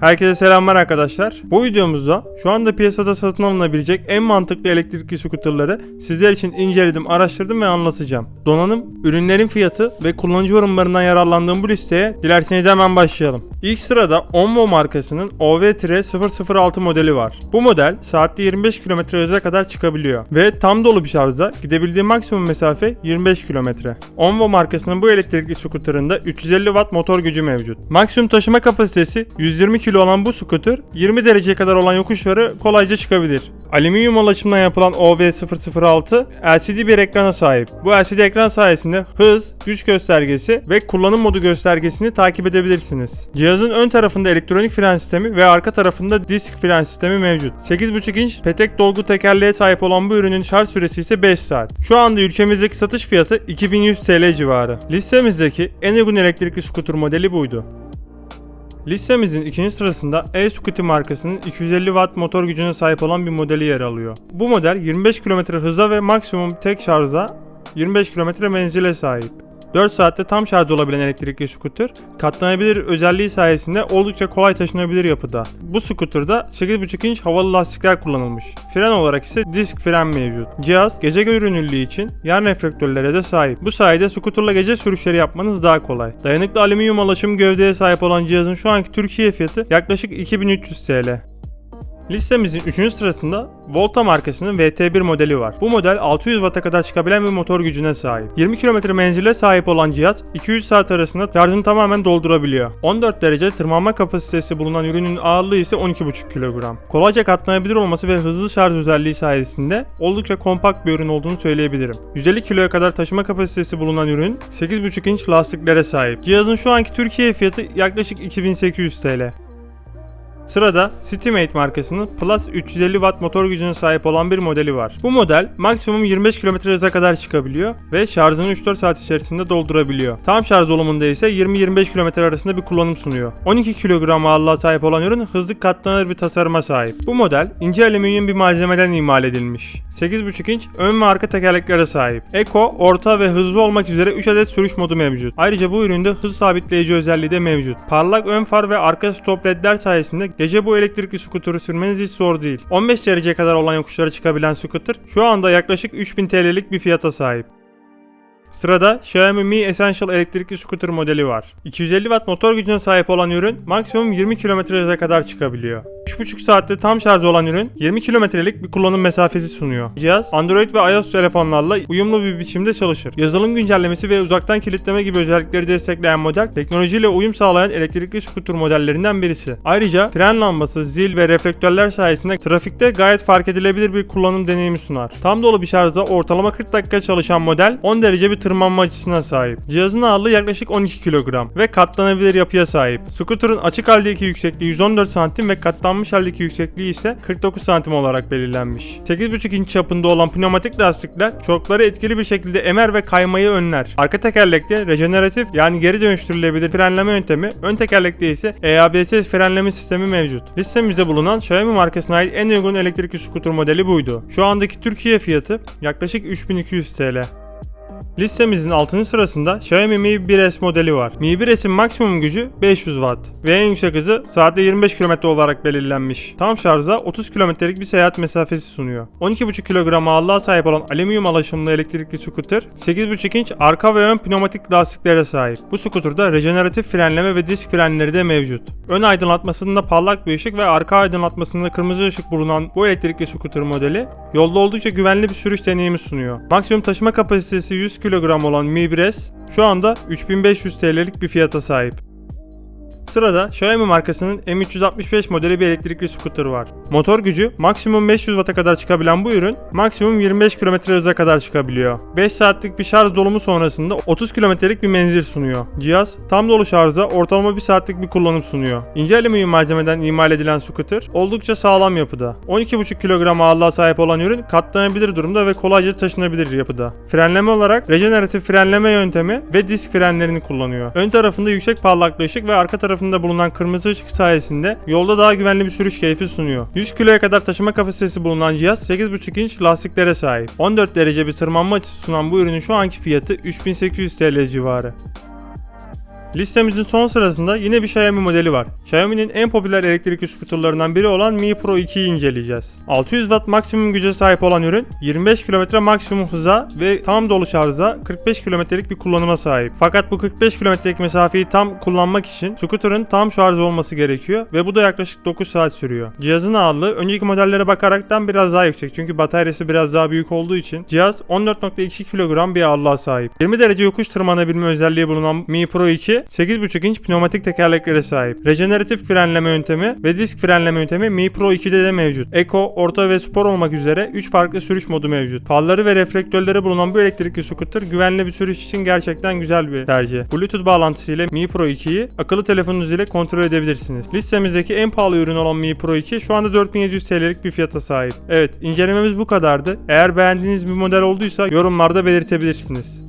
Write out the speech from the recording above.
Herkese selamlar arkadaşlar. Bu videomuzda şu anda piyasada satın alınabilecek en mantıklı elektrikli skuterları sizler için inceledim, araştırdım ve anlatacağım. Donanım, ürünlerin fiyatı ve kullanıcı yorumlarından yararlandığım bu listeye dilerseniz hemen başlayalım. İlk sırada Onvo markasının OV-006 modeli var. Bu model saatte 25 km hıza kadar çıkabiliyor ve tam dolu bir şarjda gidebildiği maksimum mesafe 25 km. Onvo markasının bu elektrikli skuterında 350 watt motor gücü mevcut. Maksimum taşıma kapasitesi 120 kilo olan bu scooter 20 dereceye kadar olan yokuşları kolayca çıkabilir. Alüminyum alaşımdan yapılan OV006 LCD bir ekrana sahip. Bu LCD ekran sayesinde hız, güç göstergesi ve kullanım modu göstergesini takip edebilirsiniz. Cihazın ön tarafında elektronik fren sistemi ve arka tarafında disk fren sistemi mevcut. 8.5 inç petek dolgu tekerleğe sahip olan bu ürünün şarj süresi ise 5 saat. Şu anda ülkemizdeki satış fiyatı 2100 TL civarı. Listemizdeki en uygun elektrikli scooter modeli buydu. Listemizin ikinci sırasında e-Scooty markasının 250 watt motor gücüne sahip olan bir modeli yer alıyor. Bu model 25 km hıza ve maksimum tek şarjda 25 km menzile sahip. 4 saatte tam şarj olabilen elektrikli scooter, katlanabilir özelliği sayesinde oldukça kolay taşınabilir yapıda. Bu scooterda 8.5 inç havalı lastikler kullanılmış. Fren olarak ise disk fren mevcut. Cihaz gece görünürlüğü için yan reflektörlere de sahip. Bu sayede scooterla gece sürüşleri yapmanız daha kolay. Dayanıklı alüminyum alaşım gövdeye sahip olan cihazın şu anki Türkiye fiyatı yaklaşık 2300 TL. Listemizin 3. sırasında Volta markasının VT1 modeli var. Bu model 600 Watt'a kadar çıkabilen bir motor gücüne sahip. 20 km menzile sahip olan cihaz 2-3 saat arasında şarjını tamamen doldurabiliyor. 14 derece tırmanma kapasitesi bulunan ürünün ağırlığı ise 12,5 kilogram. Kolayca katlanabilir olması ve hızlı şarj özelliği sayesinde oldukça kompakt bir ürün olduğunu söyleyebilirim. 150 kiloya kadar taşıma kapasitesi bulunan ürün 8,5 inç lastiklere sahip. Cihazın şu anki Türkiye fiyatı yaklaşık 2800 TL. Sırada Citymate markasının Plus 350 watt motor gücüne sahip olan bir modeli var. Bu model maksimum 25 km hıza kadar çıkabiliyor ve şarjını 3-4 saat içerisinde doldurabiliyor. Tam şarj dolumunda ise 20-25 km arasında bir kullanım sunuyor. 12 kilogram ağırlığa sahip olan ürün hızlı katlanır bir tasarıma sahip. Bu model ince alüminyum bir malzemeden imal edilmiş. 8.5 inç ön ve arka tekerleklere sahip. Eco, orta ve hızlı olmak üzere 3 adet sürüş modu mevcut. Ayrıca bu üründe hız sabitleyici özelliği de mevcut. Parlak ön far ve arka stop ledler sayesinde gece bu elektrikli scooter'ı sürmeniz hiç zor değil. 15 dereceye kadar olan yokuşlara çıkabilen scooter şu anda yaklaşık 3000 TL'lik bir fiyata sahip. Sırada Xiaomi Mi Essential elektrikli scooter modeli var. 250 watt motor gücüne sahip olan ürün maksimum 20 km hıza kadar çıkabiliyor. 3,5 saatte tam şarj olan ürün 20 kilometrelik bir kullanım mesafesi sunuyor. Cihaz Android ve iOS telefonlarla uyumlu bir biçimde çalışır. Yazılım güncellemesi ve uzaktan kilitleme gibi özellikleri destekleyen model teknolojiyle uyum sağlayan elektrikli scooter modellerinden birisi. Ayrıca fren lambası, zil ve reflektörler sayesinde trafikte gayet fark edilebilir bir kullanım deneyimi sunar. Tam dolu bir şarjda ortalama 40 dakika çalışan model 10 derece bir tırmanma açısına sahip. Cihazın ağırlığı yaklaşık 12 kilogram ve katlanabilir yapıya sahip. Scooter'ın açık haldeki yüksekliği 114 santim ve katlanmış haldeki yüksekliği ise 49 santim olarak belirlenmiş. 8,5 inç çapında olan pneumatik lastikler şokları etkili bir şekilde emer ve kaymayı önler. Arka tekerlekte rejeneratif yani geri dönüştürülebilir frenleme yöntemi, ön tekerlekte ise EABS frenleme sistemi mevcut. Listemizde bulunan Xiaomi markasına ait en uygun elektrikli scooter modeli buydu. Şu andaki Türkiye fiyatı yaklaşık 3200 TL. Listemizin 6. sırasında Xiaomi Mi 1S modeli var. Mi 1S'in maksimum gücü 500 Watt ve en yüksek hızı saatte 25 km olarak belirlenmiş. Tam şarjda 30 kilometrelik bir seyahat mesafesi sunuyor. 12,5 kilogram ağırlığa sahip olan alüminyum alaşımlı elektrikli scooter 8,5 inç arka ve ön pneumatik lastiklere sahip. Bu scooterda rejeneratif frenleme ve disk frenleri de mevcut. Ön aydınlatmasında parlak bir ışık ve arka aydınlatmasında kırmızı ışık bulunan bu elektrikli scooter modeli yolda oldukça güvenli bir sürüş deneyimi sunuyor. Maksimum taşıma kapasitesi 100 kilogram olan Mi 1S şu anda 3500 TL'lik bir fiyata sahip. Sırada Xiaomi markasının M365 modeli bir elektrikli scooter var. Motor gücü maksimum 500 Watt'a kadar çıkabilen bu ürün maksimum 25 km hıza kadar çıkabiliyor. 5 saatlik bir şarj dolumu sonrasında 30 kilometrelik bir menzil sunuyor. Cihaz tam dolu şarjda ortalama 1 saatlik bir kullanım sunuyor. İnce alüminyum malzemeden imal edilen scooter oldukça sağlam yapıda. 12,5 kilogram ağırlığa sahip olan ürün katlanabilir durumda ve kolayca taşınabilir yapıda. Frenleme olarak rejeneratif frenleme yöntemi ve disk frenlerini kullanıyor. Ön tarafında yüksek parlaklı ışık ve arka tarafında bulunan kırmızı ışık sayesinde yolda daha güvenli bir sürüş keyfi sunuyor. 100 kiloya kadar taşıma kapasitesi bulunan cihaz 8,5 inç lastiklere sahip. 14 derece bir tırmanma açısı sunan bu ürünün şu anki fiyatı 3800 TL civarı. Listemizin son sırasında yine bir Xiaomi modeli var. Xiaomi'nin en popüler elektrikli skuterlarından biri olan Mi Pro 2'yi inceleyeceğiz. 600 Watt maksimum güce sahip olan ürün 25 km maksimum hıza ve tam dolu şarjda 45 kilometrelik bir kullanıma sahip. Fakat bu 45 kilometrelik mesafeyi tam kullanmak için scooter'ın tam şarj olması gerekiyor ve bu da yaklaşık 9 saat sürüyor. Cihazın ağırlığı önceki modellere bakaraktan biraz daha yüksek çünkü bataryası biraz daha büyük olduğu için cihaz 14.2 kilogram bir ağırlığa sahip. 20 derece yokuş tırmanabilme özelliği bulunan Mi Pro 2 8.5 inç pneumatik tekerleklere sahip. Rejeneratif frenleme yöntemi ve disk frenleme yöntemi Mi Pro 2'de de mevcut. Eco, orta ve spor olmak üzere 3 farklı sürüş modu mevcut. Farları ve reflektörleri bulunan bu elektrikli scooter güvenli bir sürüş için gerçekten güzel bir tercih. Bluetooth bağlantısıyla Mi Pro 2'yi akıllı telefonunuz ile kontrol edebilirsiniz. Listemizdeki en pahalı ürün olan Mi Pro 2 şu anda 4700 TL'lik bir fiyata sahip. Evet incelememiz bu kadardı. Eğer beğendiğiniz bir model olduysa yorumlarda belirtebilirsiniz.